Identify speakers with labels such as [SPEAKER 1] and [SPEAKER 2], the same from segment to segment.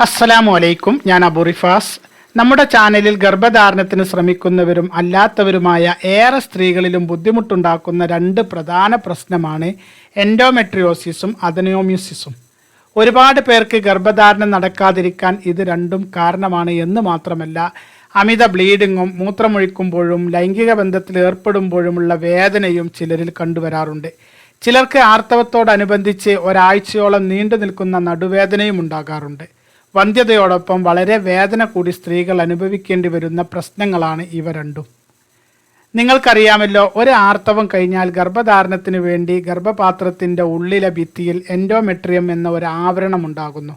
[SPEAKER 1] അസ്സലാമു അലൈക്കും ഞാൻ അബുറിഫാസ് നമ്മുടെ ചാനലിൽ ഗർഭധാരണത്തിന് ശ്രമിക്കുന്നവരും അല്ലാത്തവരുമായ ഏറെ സ്ത്രീകളിലും ബുദ്ധിമുട്ടുണ്ടാക്കുന്ന രണ്ട് പ്രധാന പ്രശ്നമാണ് എൻഡോമെട്രിയോസിസും അദനോമ്യൂസിസും. ഒരുപാട് പേർക്ക് ഗർഭധാരണം നടക്കാതിരിക്കാൻ ഇത് രണ്ടും കാരണമാണ് എന്ന് മാത്രമല്ല അമിത ബ്ലീഡിങ്ങും മൂത്രമൊഴിക്കുമ്പോഴും ലൈംഗിക ബന്ധത്തിൽ ഏർപ്പെടുമ്പോഴുമുള്ള വേദനയും ചിലരിൽ കണ്ടുവരാറുണ്ട്. ചിലർക്ക് ആർത്തവത്തോടനുബന്ധിച്ച് ഒരാഴ്ചയോളം നീണ്ടു നിൽക്കുന്ന നടുവേദനയും ഉണ്ടാകാറുണ്ട്. വന്ധ്യതയോടൊപ്പം വളരെ വേദന കൂടി സ്ത്രീകൾ അനുഭവിക്കേണ്ടി വരുന്ന പ്രശ്നങ്ങളാണ് ഇവ രണ്ടും. നിങ്ങൾക്കറിയാമല്ലോ ഒരു ആർത്തവം കഴിഞ്ഞാൽ ഗർഭധാരണത്തിന് വേണ്ടി ഗർഭപാത്രത്തിന്റെ ഉള്ളിലെ ഭിത്തിയിൽ എൻഡോമെട്രിയം എന്ന ഒരു ആവരണം ഉണ്ടാകുന്നു.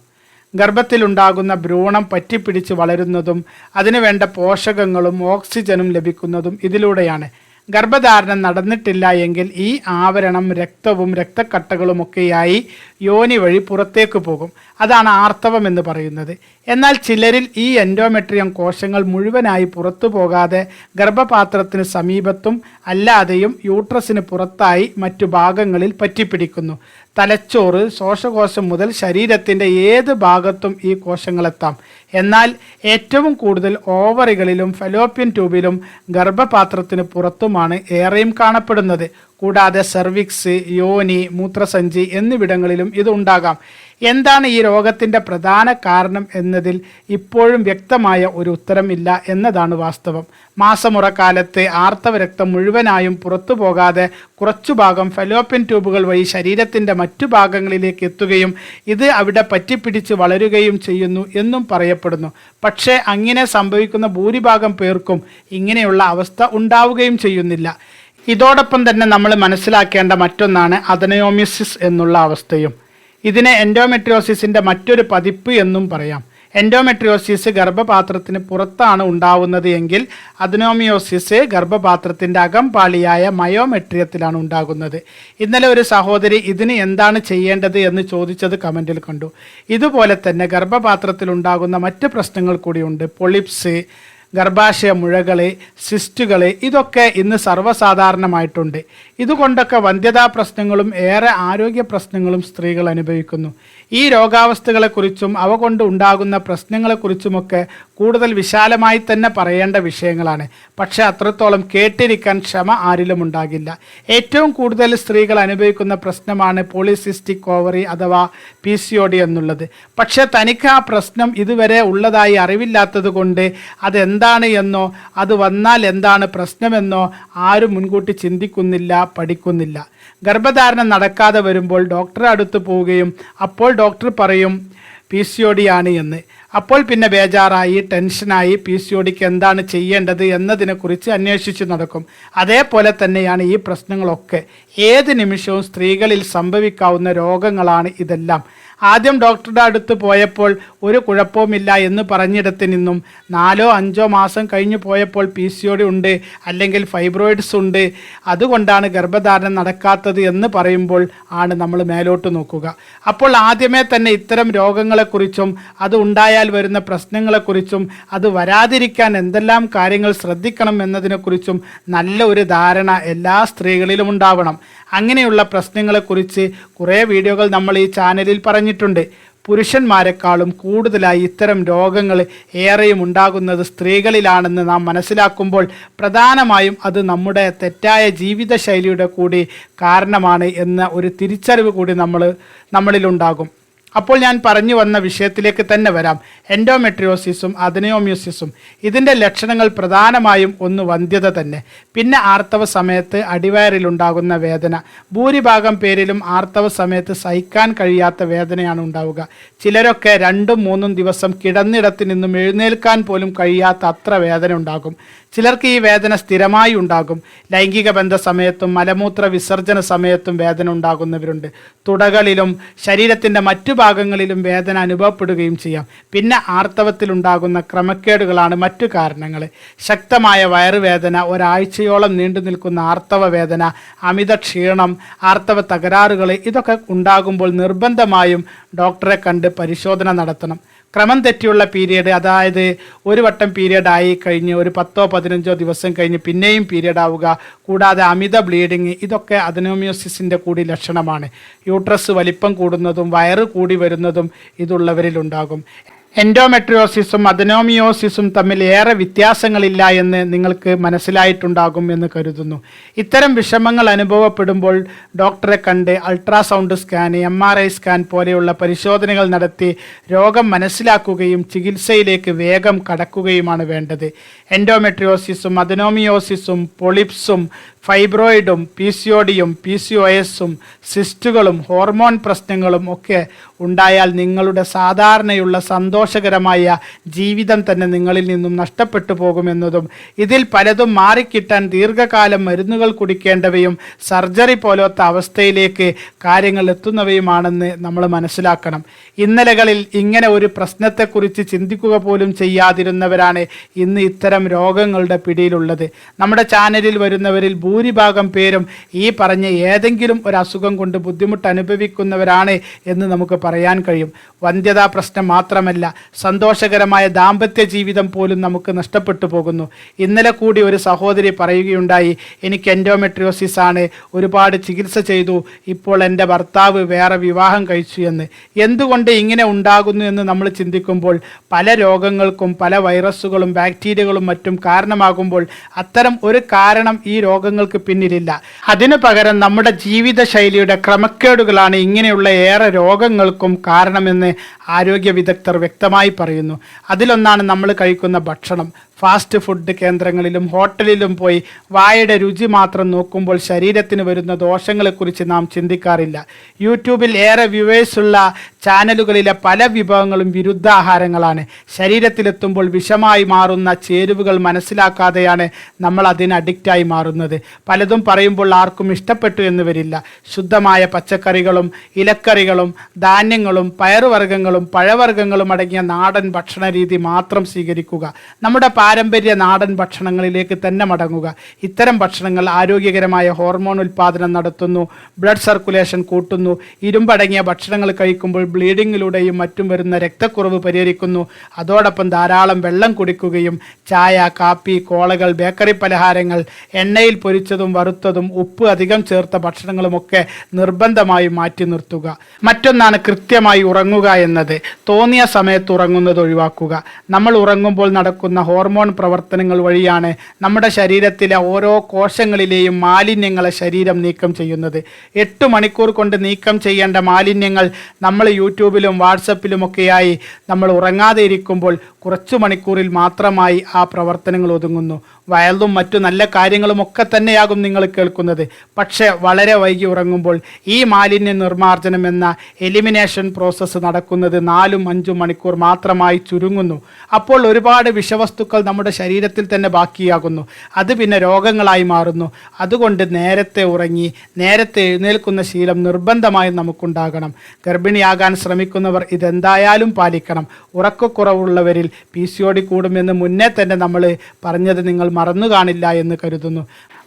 [SPEAKER 1] ഗർഭത്തിലുണ്ടാകുന്ന ഭ്രൂണം പറ്റിപ്പിടിച്ച് വളരുന്നതും അതിനുവേണ്ട പോഷകങ്ങളും ഓക്സിജനും ലഭിക്കുന്നതും ഇതിലൂടെയാണ്. ഗർഭധാരണം നടന്നിട്ടില്ല എങ്കിൽ ഈ ആവരണം രക്തവും രക്തക്കട്ടകളുമൊക്കെയായി യോനി വഴി പുറത്തേക്ക് പോകും. അതാണ് ആർത്തവം എന്ന് പറയുന്നത്. എന്നാൽ ചിലരിൽ ഈ എൻഡോമെട്രിയം കോശങ്ങൾ മുഴുവനായി പുറത്തു പോകാതെ ഗർഭപാത്രത്തിന് സമീപത്തും അല്ലാതെയും യൂട്രസിന് പുറത്തായി മറ്റു ഭാഗങ്ങളിൽ പറ്റിപ്പിടിക്കുന്നു. തലച്ചോറ് ശ്വാസകോശം മുതൽ ശരീരത്തിന്റെ ഏത് ഭാഗത്തും ഈ കോശങ്ങളെത്താം. എന്നാൽ ഏറ്റവും കൂടുതൽ ഓവറികളിലും ഫലോപ്യൻ ട്യൂബിലും ഗർഭപാത്രത്തിന് പുറത്തുമാണ് ഏറെയും കാണപ്പെടുന്നത്. കൂടാതെ സെർവിക്സ് യോനി മൂത്രസഞ്ചി എന്നിവിടങ്ങളിലും ഇതുണ്ടാകാം. എന്താണ് ഈ രോഗത്തിന്റെ പ്രധാന കാരണം എന്നതിൽ ഇപ്പോഴും വ്യക്തമായ ഒരു ഉത്തരമില്ല എന്നതാണ് വാസ്തവം. മാസമുറക്കാലത്ത് ആർത്തവ രക്തം മുഴുവനായും പുറത്തു പോകാതെ കുറച്ചു ഭാഗം ഫലോപ്പിൻ ട്യൂബുകൾ വഴി ശരീരത്തിന്റെ മറ്റു ഭാഗങ്ങളിലേക്ക് എത്തുകയും ഇത് അവിടെ പറ്റിപ്പിടിച്ച് വളരുകയും ചെയ്യുന്നു എന്നും പറയപ്പെടുന്നു. പക്ഷേ അങ്ങനെ സംഭവിക്കുന്ന ഭൂരിഭാഗം പേർക്കും ഇങ്ങനെയുള്ള അവസ്ഥ ഉണ്ടാവുകയും ചെയ്യുന്നില്ല. ഇതോടൊപ്പം തന്നെ നമ്മൾ മനസ്സിലാക്കേണ്ട മറ്റൊന്നാണ് അതനയോമിസിസ് എന്നുള്ള അവസ്ഥയും. ഇതിനെ എൻഡോമെട്രിയോസിസിന്റെ മറ്റൊരു പതിപ്പ് എന്നും പറയാം. എൻഡോമെട്രിയോസിസ് ഗർഭപാത്രത്തിന് പുറത്താണ് ഉണ്ടാവുന്നത് എങ്കിൽ അദ്നോമിയോസിസ് ഗർഭപാത്രത്തിന്റെ അകംപാളിയായ മയോമെട്രിയത്തിലാണ് ഉണ്ടാകുന്നത്. ഇന്നലെ ഒരു സഹോദരി ഇതിന് എന്താണ് ചെയ്യേണ്ടത് എന്ന് ചോദിച്ചത് കമന്റിൽ കണ്ടു. ഇതുപോലെ തന്നെ ഗർഭപാത്രത്തിൽ ഉണ്ടാകുന്ന മറ്റ് പ്രശ്നങ്ങൾ കൂടിയുണ്ട് പൊളിപ്സ് ഗർഭാശയ മുഴകൾ സിസ്റ്റുകൾ ഇതൊക്കെ ഇന്ന് സർവസാധാരണമായിട്ടുണ്ട്. ഇതുകൊണ്ടൊക്കെ വന്ധ്യതാ പ്രശ്നങ്ങളും ഏറെ ആരോഗ്യ പ്രശ്നങ്ങളും സ്ത്രീകൾ അനുഭവിക്കുന്നു. ഈ രോഗാവസ്ഥകളെക്കുറിച്ചും അവ കൊണ്ട് ഉണ്ടാകുന്ന പ്രശ്നങ്ങളെക്കുറിച്ചുമൊക്കെ കൂടുതൽ വിശാലമായി തന്നെ പറയേണ്ട വിഷയങ്ങളാണ്. പക്ഷേ അത്രത്തോളം കേട്ടിരിക്കാൻ ക്ഷമ ആരിലും ഉണ്ടാകില്ല. ഏറ്റവും കൂടുതൽ സ്ത്രീകൾ അനുഭവിക്കുന്ന പ്രശ്നമാണ് പോളിസിസ്റ്റിക് ഓവറി അഥവാ പി സി ഒ ഡി എന്നുള്ളത്. പക്ഷേ തനിക്ക് ആ പ്രശ്നം ഇതുവരെ ഉള്ളതായി അറിവില്ലാത്തത് കൊണ്ട് അതെന്താണ് എന്നോ അത് വന്നാൽ എന്താണ് പ്രശ്നമെന്നോ ആരും മുൻകൂട്ടി ചിന്തിക്കുന്നില്ല പഠിക്കുന്നില്ല. ഗർഭധാരണം നടക്കാതെ വരുമ്പോൾ ഡോക്ടറെ അടുത്ത് പോവുകയും അപ്പോൾ ഡോക്ടർ പറയും പി സി ഒ ഡി ആണ് എന്ന്. അപ്പോൾ പിന്നെ ബേജാറായി ടെൻഷനായി പി സി ഒ ഡിക്ക് എന്താണ് ചെയ്യേണ്ടത് എന്നതിനെക്കുറിച്ച് അന്വേഷിച്ചു നടക്കും. അതേപോലെ തന്നെയാണ് ഈ പ്രശ്നങ്ങളൊക്കെ. ഏത് നിമിഷവും സ്ത്രീകളിൽ സംഭവിക്കാവുന്ന രോഗങ്ങളാണ് ഇതെല്ലാം. ആദ്യം ഡോക്ടറുടെ അടുത്ത് പോയപ്പോൾ ഒരു കുഴപ്പവുമില്ല എന്ന് പറഞ്ഞിടത്ത് നിന്നും നാലോ അഞ്ചോ മാസം കഴിഞ്ഞു പോയപ്പോൾ പി സി ഉണ്ട് അല്ലെങ്കിൽ ഫൈബ്രോയിഡ്സ് ഉണ്ട്. അതുകൊണ്ടാണ് ഗർഭധാരണം നടക്കാത്തത് എന്ന് പറയുമ്പോൾ ആണ് നമ്മൾ മേലോട്ട് നോക്കുക. അപ്പോൾ ആദ്യമേ തന്നെ ഇത്തരം രോഗങ്ങളെക്കുറിച്ചും അത് ഉണ്ടായാൽ വരുന്ന പ്രശ്നങ്ങളെക്കുറിച്ചും അത് വരാതിരിക്കാൻ എന്തെല്ലാം കാര്യങ്ങൾ ശ്രദ്ധിക്കണം എന്നതിനെക്കുറിച്ചും നല്ല ഒരു ധാരണ എല്ലാ സ്ത്രീകളിലും ഉണ്ടാവണം. അങ്ങനെയുള്ള പ്രശ്നങ്ങളെക്കുറിച്ച് കുറേ വീഡിയോകൾ നമ്മൾ ഈ ചാനലിൽ പറഞ്ഞിട്ടുണ്ട്. പുരുഷന്മാരെക്കാളും കൂടുതലായി ഇത്തരം രോഗങ്ങൾ ഏറെയും ഉണ്ടാകുന്നത് സ്ത്രീകളിലാണെന്ന് നാം മനസ്സിലാക്കുമ്പോൾ പ്രധാനമായും അത് നമ്മുടെ തെറ്റായ ജീവിതശൈലിയുടെ കൂടി കാരണമാണ് എന്ന ഒരു തിരിച്ചറിവ് കൂടി നമ്മൾ നമ്മളിലുണ്ടാകും. അപ്പോൾ ഞാൻ പറഞ്ഞു വന്ന വിഷയത്തിലേക്ക് തന്നെ വരാം. എൻഡോമെട്രിയോസിസും അദനയോമ്യൂസിസും ഇതിന്റെ ലക്ഷണങ്ങൾ പ്രധാനമായും ഒന്ന് വന്ധ്യത തന്നെ. പിന്നെ ആർത്തവ സമയത്ത് അടിവയറിലുണ്ടാകുന്ന വേദന. ഭൂരിഭാഗം പേരിലും ആർത്തവ സമയത്ത് സഹിക്കാൻ കഴിയാത്ത വേദനയാണ് ഉണ്ടാവുക. ചിലരൊക്കെ രണ്ടും മൂന്നും ദിവസം കിടന്നിടത്ത് നിന്നും എഴുന്നേൽക്കാൻ പോലും കഴിയാത്ത അത്ര വേദന ഉണ്ടാകും. ചിലർക്ക് ഈ വേദന സ്ഥിരമായി ഉണ്ടാകും. ലൈംഗിക ബന്ധ സമയത്തും മലമൂത്ര വിസർജന സമയത്തും വേദന ഉണ്ടാകുന്നവരുണ്ട്. തുടകളിലും ശരീരത്തിന്റെ മറ്റു ഭാഗങ്ങളിലും വേദന അനുഭവപ്പെടുകയും ചെയ്യാം. പിന്നെ ആർത്തവത്തിൽ ഉണ്ടാകുന്ന ക്രമക്കേടുകളാണ് മറ്റു കാരണങ്ങൾ ശക്തമായ വയറുവേദന ഒരാഴ്ചയോളം നീണ്ടു നിൽക്കുന്ന ആർത്തവ വേദന അമിത ക്ഷീണം ആർത്തവ തകരാറുകൾ ഇതൊക്കെ ഉണ്ടാകുമ്പോൾ നിർബന്ധമായും ഡോക്ടറെ കണ്ട് പരിശോധന നടത്തണം. ക്രമം തെറ്റിയുള്ള പീരീഡ് അതായത് ഒരു വട്ടം പീരീഡ് ആയി കഴിഞ്ഞ് ഒരു പത്തോ പതിനഞ്ചോ ദിവസം കഴിഞ്ഞ് പിന്നെയും പീരീഡ് ആവുക കൂടാതെ അമിത ബ്ലീഡിങ് ഇതൊക്കെ അദനോമിയോസിസിന്റെ കൂടി ലക്ഷണമാണ്. യൂട്രസ് വലിപ്പം കൂടുന്നതും വയറ് കൂടി വരുന്നതും ഇതുള്ളവരിലുണ്ടാകും. എൻഡോമെട്രിയോസിസും അഡനോമിയോസിസും തമ്മിൽ ഏറെ വ്യത്യാസങ്ങളില്ല എന്ന് നിങ്ങൾക്ക് മനസ്സിലായിട്ടുണ്ടാകും എന്ന് കരുതുന്നു. ഇത്തരം വിഷമങ്ങൾ അനുഭവപ്പെടുമ്പോൾ ഡോക്ടറെ കണ്ട് ultrasound scan M R I scan പോലെയുള്ള പരിശോധനകൾ നടത്തി രോഗം മനസ്സിലാക്കുകയും ചികിത്സയിലേക്ക് വേഗം കടക്കുകയുമാണ് വേണ്ടത്. എൻഡോമെട്രിയോസിസും അഡനോമിയോസിസും പൊളിപ്സും ഫൈബ്രോയിഡും P C P C O എസും സിസ്റ്റുകളും ഹോർമോൺ പ്രശ്നങ്ങളും ഒക്കെ ഉണ്ടായാൽ നിങ്ങളുടെ സാധാരണയുള്ള സന്തോഷകരമായ ജീവിതം തന്നെ നിങ്ങളിൽ നിന്നും നഷ്ടപ്പെട്ടു പോകുമെന്നതും ഇതിൽ പലതും മാറിക്കിട്ടാൻ ദീർഘകാലം മരുന്നുകൾ കുടിക്കേണ്ടവയും സർജറി പോലത്തെ അവസ്ഥയിലേക്ക് കാര്യങ്ങൾ എത്തുന്നവയുമാണെന്ന് നമ്മൾ മനസ്സിലാക്കണം. ഇന്നലകളിൽ ഇങ്ങനെ ഒരു പ്രശ്നത്തെക്കുറിച്ച് ചിന്തിക്കുക പോലും ചെയ്യാതിരുന്നവരാണ് ഇന്ന് ഇത്തരം രോഗങ്ങളുടെ പിടിയിലുള്ളത്. നമ്മുടെ ചാനലിൽ വരുന്നവരിൽ ഭൂരിഭാഗം പേരും ഈ പറഞ്ഞ ഏതെങ്കിലും ഒരു അസുഖം കൊണ്ട് ബുദ്ധിമുട്ട് അനുഭവിക്കുന്നവരാണ് എന്ന് നമുക്ക് പറയാൻ കഴിയും. വന്ധ്യതാ പ്രശ്നം മാത്രമല്ല സന്തോഷകരമായ ദാമ്പത്യ ജീവിതം പോലും നമുക്ക് നഷ്ടപ്പെട്ടു പോകുന്നു. ഇന്നലെ കൂടി ഒരു സഹോദരി പറയുകയുണ്ടായി എനിക്ക് എൻഡോമെട്രിയോസിസ് ആണ് ഒരുപാട് ചികിത്സ ചെയ്തു ഇപ്പോൾ എന്റെ ഭർത്താവ് വേറെ വിവാഹം കഴിച്ചു എന്ന്. എന്തുകൊണ്ട് ഇങ്ങനെ ഉണ്ടാകുന്നു എന്ന് നമ്മൾ ചിന്തിക്കുമ്പോൾ പല രോഗങ്ങൾക്കും പല വൈറസുകളും ബാക്ടീരിയകളും മറ്റും കാരണമാകുമ്പോൾ അത്തരം ഒരു കാരണം ഈ രോഗങ്ങൾക്ക് പിന്നിലില്ല. അതിനു പകരം നമ്മുടെ ജീവിതശൈലിയുടെ ക്രമക്കേടുകളാണ് ഇങ്ങനെയുള്ള ഏറെ രോഗങ്ങൾക്കും കാരണമെന്ന് ആരോഗ്യ വിദഗ്ധർ വ്യക്തമായി പറയുന്നു. അതിലൊന്നാണ് നമ്മൾ കഴിക്കുന്ന ഭക്ഷണം. ഫാസ്റ്റ് ഫുഡ് കേന്ദ്രങ്ങളിലും ഹോട്ടലിലും പോയി വായയുടെ രുചി മാത്രം നോക്കുമ്പോൾ ശരീരത്തിന് വരുന്ന ദോഷങ്ങളെക്കുറിച്ച് നാം ചിന്തിക്കാറില്ല. യൂട്യൂബിൽ ഏറെ വ്യൂവേഴ്സുള്ള ചാനലുകളിലെ പല വിഭവങ്ങളും വിരുദ്ധാഹാരങ്ങളാണ്. ശരീരത്തിലെത്തുമ്പോൾ വിഷമായി മാറുന്ന ചേരുവകൾ മനസ്സിലാക്കാതെയാണ് നമ്മൾ അതിന് അഡിക്റ്റായി മാറുന്നത്. പലതും പറയുമ്പോൾ ആർക്കും ഇഷ്ടപ്പെട്ടു എന്ന് വരില്ല ശുദ്ധമായ പച്ചക്കറികളും ഇലക്കറികളും ധാന്യങ്ങളും പയറുവർഗങ്ങളും പഴവർഗങ്ങളും അടങ്ങിയ നാടൻ ഭക്ഷണ രീതി മാത്രം സ്വീകരിക്കുക. നമ്മുടെ പാരമ്പര്യ നാടൻ ഭക്ഷണങ്ങളിലേക്ക് തന്നെ മടങ്ങുക. ഇത്തരം ഭക്ഷണങ്ങൾ ആരോഗ്യകരമായ ഹോർമോൺ ഉൽപ്പാദനം നടത്തുന്നു ബ്ലഡ് സർക്കുലേഷൻ കൂട്ടുന്നു ഇരുമ്പടങ്ങിയ ഭക്ഷണങ്ങൾ കഴിക്കുമ്പോൾ ബ്ലീഡിങ്ങിലൂടെയും മറ്റും വരുന്ന രക്തക്കുറവ് പരിഹരിക്കുന്നു. അതോടൊപ്പം ധാരാളം വെള്ളം കുടിക്കുകയും ചായ കാപ്പി കോളകൾ ബേക്കറി പലഹാരങ്ങൾ എണ്ണയിൽ പൊരിച്ചതും വറുത്തതും ഉപ്പ് അധികം ചേർത്ത ഭക്ഷണങ്ങളുമൊക്കെ നിർബന്ധമായും മാറ്റി നിർത്തുക. മറ്റൊന്നാണ് കൃത്യമായി ഉറങ്ങുക എന്നത്. തോന്നിയ സമയത്ത് ഉറങ്ങുന്നത് ഒഴിവാക്കുക. നമ്മൾ ഉറങ്ങുമ്പോൾ നടക്കുന്ന ഹോർമോൺ പ്രവർത്തനങ്ങൾ വഴിയാണ് നമ്മുടെ ശരീരത്തിലെ ഓരോ കോശങ്ങളിലെയും മാലിന്യങ്ങളെ ശരീരം നീക്കം ചെയ്യുന്നത്. എട്ട് മണിക്കൂർ കൊണ്ട് നീക്കം ചെയ്യേണ്ട മാലിന്യങ്ങൾ നമ്മൾ യൂട്യൂബിലും വാട്സപ്പിലുമൊക്കെയായി നമ്മൾ ഉറങ്ങാതെ ഇരിക്കുമ്പോൾ കുറച്ചു മണിക്കൂറിൽ മാത്രമായി ആ പ്രവർത്തനങ്ങൾ ഒതുങ്ങുന്നു. വയലും മറ്റു നല്ല കാര്യങ്ങളും ഒക്കെ തന്നെയാകും നിങ്ങൾ കേൾക്കുന്നത്. പക്ഷേ വളരെ വൈകി ഉറങ്ങുമ്പോൾ ഈ മാലിന്യ നിർമ്മാർജനം എന്ന എലിമിനേഷൻ പ്രോസസ്സ് നടക്കുന്നത് നാലും അഞ്ചും മണിക്കൂർ മാത്രമായി ചുരുങ്ങുന്നു. അപ്പോൾ ഒരുപാട് വിഷവസ്തുക്കൾ നമ്മുടെ ശരീരത്തിൽ തന്നെ ബാക്കിയാകുന്നു. അത് പിന്നെ രോഗങ്ങളായി മാറുന്നു. അതുകൊണ്ട് നേരത്തെ ഉറങ്ങി നേരത്തെ എഴുന്നേൽക്കുന്ന ശീലം നിർബന്ധമായും നമുക്കുണ്ടാകണം. ഗർഭിണിയാകാൻ ശ്രമിക്കുന്നവർ ഇതെന്തായാലും പാലിക്കണം. ഉറക്കക്കുറവുള്ളവരിൽ പി സി ഒ ഡി കൂടുമെന്ന് മുന്നേ തന്നെ നമ്മൾ പറഞ്ഞത് നിങ്ങൾ മറന്നു കാണില്ല എന്ന് കരുതുന്നു.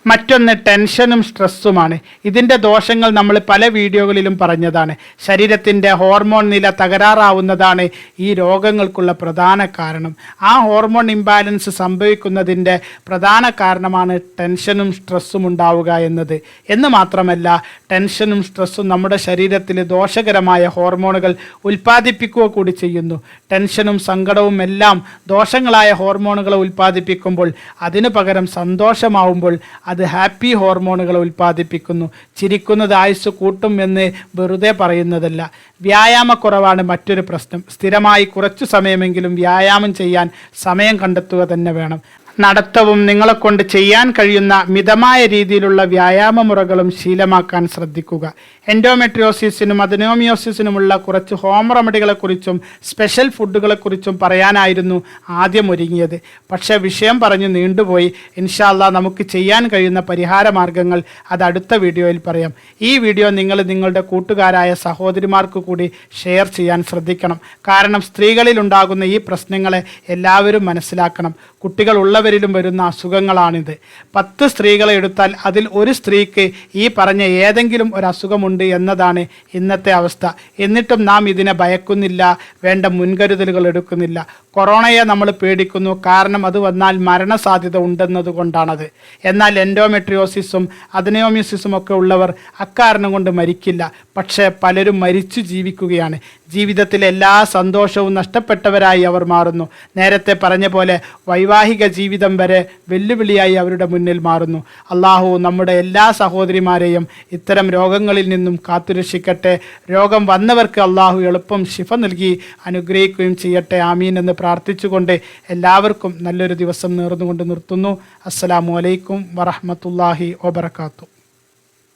[SPEAKER 1] മറ്റൊന്ന് ടെൻഷനും സ്ട്രെസ്സുമാണ്. ഇതിന്റെ ദോഷങ്ങൾ നമ്മൾ പല വീഡിയോകളിലും പറഞ്ഞതാണ്. ശരീരത്തിന്റെ ഹോർമോൺ നില തകരാറാവുന്നതാണ് ഈ രോഗങ്ങൾക്കുള്ള പ്രധാന കാരണം. ആ ഹോർമോൺ ഇംബാലൻസ് സംഭവിക്കുന്നതിന്റെ പ്രധാന കാരണമാണ് ടെൻഷനും സ്ട്രെസ്സും ഉണ്ടാവുക എന്നത്. എന്ന് മാത്രമല്ല ടെൻഷനും സ്ട്രെസ്സും നമ്മുടെ ശരീരത്തിൽ ദോഷകരമായ ഹോർമോണുകൾ ഉൽപ്പാദിപ്പിക്കുക കൂടി ചെയ്യുന്നു. ടെൻഷനും സങ്കടവും എല്ലാം ദോഷങ്ങളായ ഹോർമോണുകളെ ഉൽപ്പാദിപ്പിക്കുമ്പോൾ അതിനു പകരം സന്തോഷമാവുമ്പോൾ അത് ഹാപ്പി ഹോർമോണുകൾ ഉൽപ്പാദിപ്പിക്കുന്നു. ചിരിക്കുന്നത് ആയുസ് കൂട്ടും എന്ന് വെറുതെ പറയുന്നതല്ല. വ്യായാമക്കുറവാണ് മറ്റൊരു പ്രശ്നം. സ്ഥിരമായി കുറച്ചു സമയമെങ്കിലും വ്യായാമം ചെയ്യാൻ സമയം കണ്ടെത്തുക തന്നെ വേണം. നടത്തവും നിങ്ങളെ കൊണ്ട് ചെയ്യാൻ കഴിയുന്ന മിതമായ രീതിയിലുള്ള വ്യായാമ മുറകളും ശീലമാക്കാൻ ശ്രദ്ധിക്കുക. എൻഡോമെട്രിയോസിസിനും അതിനോമിയോസിസിനുമുള്ള കുറച്ച് ഹോം റെമഡികളെക്കുറിച്ചും സ്പെഷ്യൽ ഫുഡുകളെക്കുറിച്ചും പറയാനായിരുന്നു ആദ്യം ഒരുങ്ങിയത്. പക്ഷേ വിഷയം പറഞ്ഞു നീണ്ടുപോയി. ഇൻഷാല്ല നമുക്ക് ചെയ്യാൻ കഴിയുന്ന പരിഹാര മാർഗങ്ങൾ അത് അടുത്ത വീഡിയോയിൽ പറയാം. ഈ വീഡിയോ നിങ്ങൾ നിങ്ങളുടെ കൂട്ടുകാരായ സഹോദരിമാർക്ക് കൂടി ഷെയർ ചെയ്യാൻ ശ്രദ്ധിക്കണം. കാരണം സ്ത്രീകളിൽ ഉണ്ടാകുന്ന ഈ പ്രശ്നങ്ങളെ എല്ലാവരും മനസ്സിലാക്കണം. കുട്ടികൾ ഉള്ളവരിലും വരുന്ന അസുഖങ്ങളാണിത്. പത്ത് സ്ത്രീകളെ എടുത്താൽ അതിൽ ഒരു സ്ത്രീക്ക് ഈ പറഞ്ഞ ഏതെങ്കിലും ഒരു അസുഖമുണ്ട് എന്നതാണ് ഇന്നത്തെ അവസ്ഥ. എന്നിട്ടും നാം ഇതിനെ ഭയക്കുന്നില്ല വേണ്ട മുൻകരുതലുകൾ എടുക്കുന്നില്ല. കൊറോണയെ നമ്മൾ പേടിക്കുന്നു. കാരണം അത് വന്നാൽ മരണസാധ്യത ഉണ്ടെന്നതുകൊണ്ടാണത് എന്നാൽ എൻഡോമെട്രിയോസിസും അദനോമിയോസിസും ഒക്കെ ഉള്ളവർ അക്കാരണം കൊണ്ട് മരിക്കില്ല. പക്ഷേ പലരും മരിച്ചു ജീവിക്കുകയാണ്. ജീവിതത്തിലെ എല്ലാ സന്തോഷവും നഷ്ടപ്പെട്ടവരായി അവർ മാറുന്നു. നേരത്തെ പറഞ്ഞ പോലെ വൈവാഹിക ജീവിതം വരെ വെല്ലുവിളിയായി അവരുടെ മുന്നിൽ മാറുന്നു. അള്ളാഹു നമ്മുടെ എല്ലാ സഹോദരിമാരെയും ഇത്തരം രോഗങ്ങളിൽ നിന്നും കാത്തുരക്ഷിക്കട്ടെ. രോഗം വന്നവർക്ക് അള്ളാഹു എളുപ്പം ശിഫ നൽകി അനുഗ്രഹിക്കുകയും ചെയ്യട്ടെ. ആമീൻ എന്ന് പ്രാർത്ഥിച്ചുകൊണ്ട് എല്ലാവർക്കും നല്ലൊരു ദിവസം നേർന്നുകൊണ്ട് നിർത്തുന്നു. അസ്സലാമു അലൈക്കും വറഹമത്തല്ലാഹി വബർക്കാത്തു